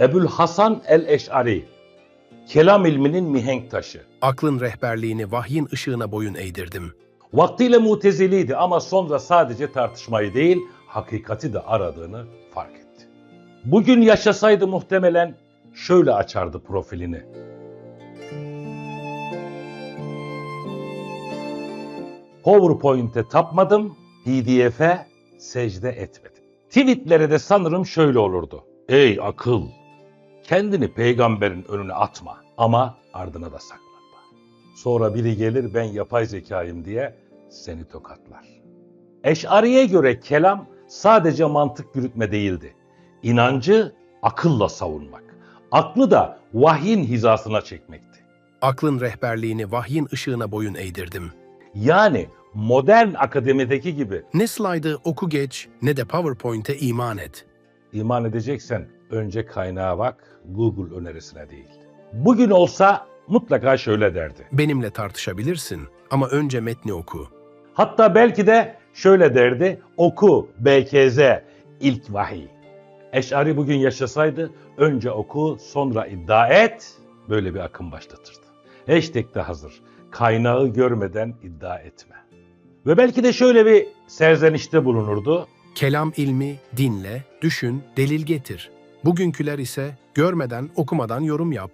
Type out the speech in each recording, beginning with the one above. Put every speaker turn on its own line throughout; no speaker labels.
Ebul Hasan el-Eş'ari, kelam ilminin mihenk taşı.
Aklın rehberliğini vahyin ışığına boyun eğdirdim.
Vaktiyle muteziliydi ama sonra sadece tartışmayı değil, hakikati de aradığını fark etti. Bugün yaşasaydı muhtemelen şöyle açardı profilini. PowerPoint'e tapmadım, PDF'e secde etmedim. Tweetlere de sanırım şöyle olurdu. Ey akıl! Kendini peygamberin önüne atma ama ardına da saklanma. Sonra biri gelir ben yapay zekayım diye seni tokatlar. Eş'ariye göre kelam sadece mantık yürütme değildi. İnancı akılla savunmak. Aklı da vahyin hizasına çekmekti.
Aklın rehberliğini vahyin ışığına boyun eğdirdim.
Yani modern akademideki gibi
Ne slide'ı oku geç ne de PowerPoint'e iman et.
iman edeceksen önce kaynağa bak, Google önerisine değil. Bugün olsa mutlaka şöyle derdi.
Benimle tartışabilirsin ama önce metni oku.
Hatta belki de şöyle derdi, oku BKZ ilk vahiy. Eş'ari bugün yaşasaydı önce oku sonra iddia et böyle bir akım başlatırdı. Hashtag de hazır. Kaynağı görmeden iddia etme. Ve belki de şöyle bir serzenişte bulunurdu.
Kelam ilmi dinle, düşün, delil getir. Bugünküler ise görmeden, okumadan yorum yap.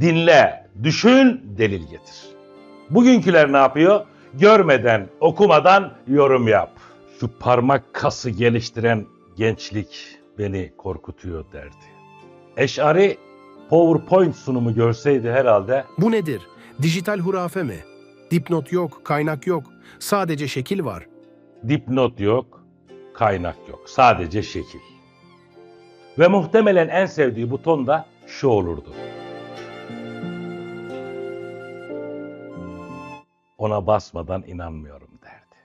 Dinle, düşün, delil getir. Bugünküler ne yapıyor? Görmeden, okumadan yorum yap. Şu parmak kası geliştiren gençlik beni korkutuyor derdi. Eş'ari PowerPoint sunumu görseydi herhalde
Bu nedir? Dijital hurafe mi? Dipnot yok, kaynak yok. Sadece şekil var.
dipnot yok, kaynak yok. Sadece şekil. Ve muhtemelen en sevdiği buton da şu olurdu. Ona basmadan inanmıyorum derdi.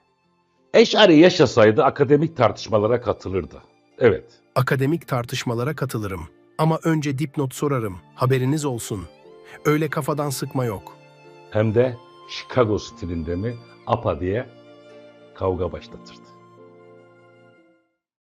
Eş'ari yaşasaydı akademik tartışmalara katılırdı. Evet,
Akademik tartışmalara katılırım. Ama önce dipnot sorarım. Haberiniz olsun. Öyle kafadan sıkma yok.
hem de Chicago stilinde mi APA diye kavga başlatırdı.